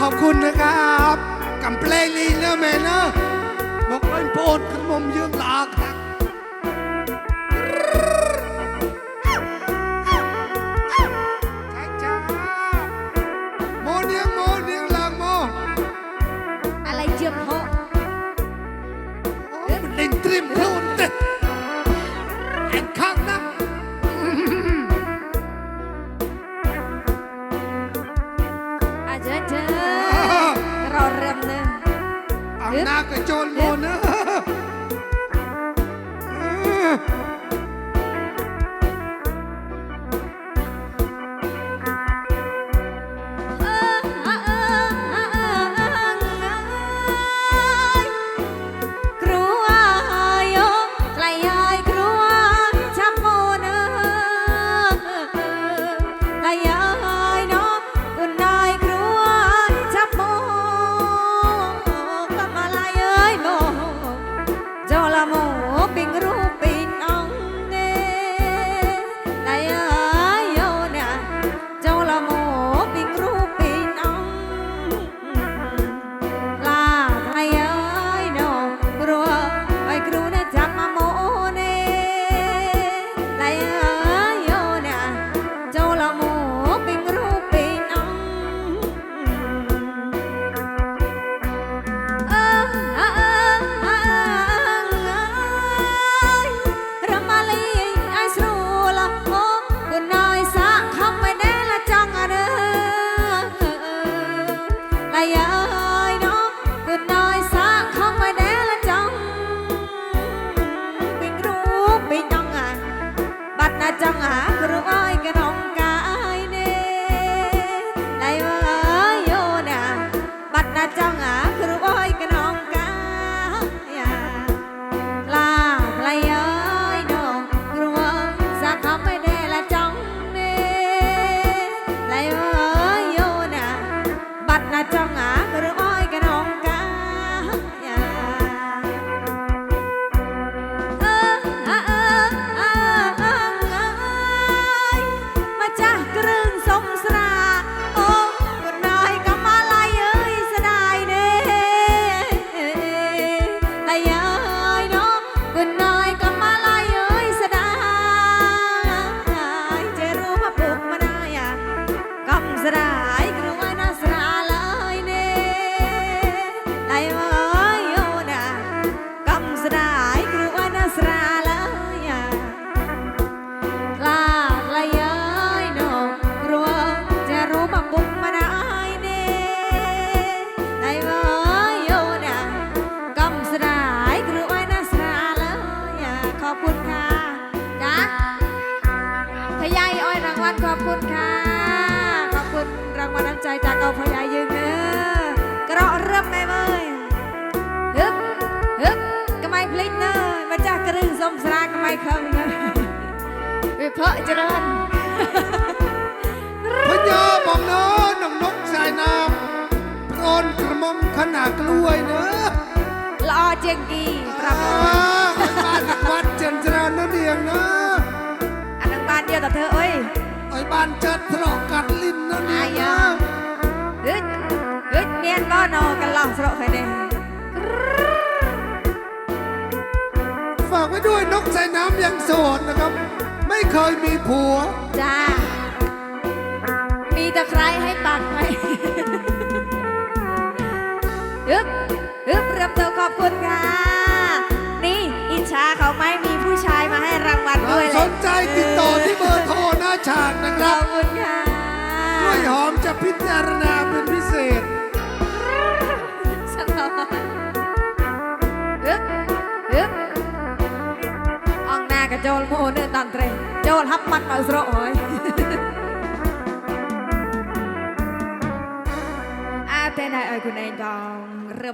ขอบคุณนะครับกับเพลงนี้นะแม่นะบอกเล่นโปนขนมยืงลาครับอะไรเจียมเพาะมันเตรีมเพา 那这啊 sống ใจจากเอาพยายยืนเนอกระเริ่มไม่เมยฮึบฮึบกำไมพลิกเนื้อมาจากกระดึงสมสรากำไมคำเนื้อไปเพอเจริญพญาบองเนื้อนงนกสายน้ำกรอนกระมมขนาดกล้วยเนื้อลอเจงกีครับวัดเจริเจริญนั่นเยงนะอันนั้นบ้านเดียวแต่เธอเอ้ยไอ้บ้านจัดทะเลาะกัดลิ้นนั่นเองนะึดฮึดเมียนบ่นอกันลองสโลไปเด้ฝากไว้ด้วยนกใส่น้ำยังโสดนะครับ ไม่เคยมีผัว จ้า มีตะไคร้ให้ปักไหมฮึบฮึบรับตัวขอบคุณค่ะ นี่อินชาเขาไหม โจรฮับมัดมาสระอยอาเต้นไอคุณเองดองเริ่ม